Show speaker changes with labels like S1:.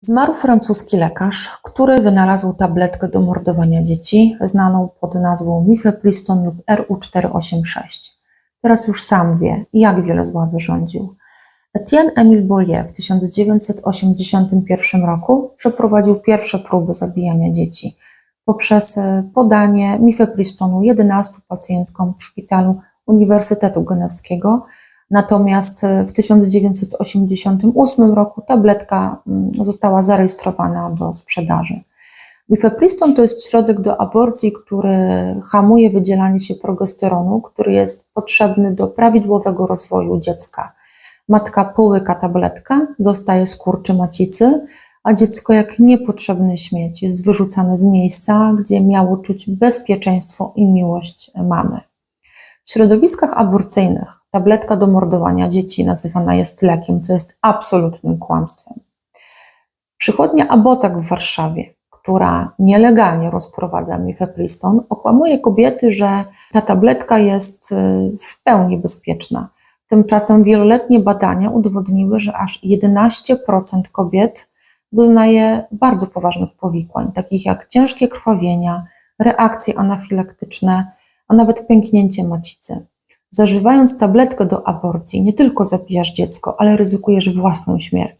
S1: Zmarł francuski lekarz, który wynalazł tabletkę do mordowania dzieci, znaną pod nazwą Mifepriston lub RU486. Teraz już sam wie, jak wiele zła wyrządził. Etienne Emile Bollier w 1981 roku przeprowadził pierwsze próby zabijania dzieci poprzez e, podanie mifepristonu 11 pacjentkom w szpitalu Uniwersytetu Genewskiego. Natomiast e, w 1988 roku tabletka mm, została zarejestrowana do sprzedaży. Mifepriston to jest środek do aborcji, który hamuje wydzielanie się progesteronu, który jest potrzebny do prawidłowego rozwoju dziecka. Matka połyka tabletkę, dostaje skurczy macicy, a dziecko jak niepotrzebny śmieć jest wyrzucane z miejsca, gdzie miało czuć bezpieczeństwo i miłość mamy. W środowiskach aborcyjnych tabletka do mordowania dzieci nazywana jest lekiem, co jest absolutnym kłamstwem. Przychodnia Abotak w Warszawie, która nielegalnie rozprowadza mifepriston, okłamuje kobiety, że ta tabletka jest y, w pełni bezpieczna. Tymczasem wieloletnie badania udowodniły, że aż 11% kobiet doznaje bardzo poważnych powikłań, takich jak ciężkie krwawienia, reakcje anafilaktyczne, a nawet pęknięcie macicy. Zażywając tabletkę do aborcji, nie tylko zabijasz dziecko, ale ryzykujesz własną śmierć.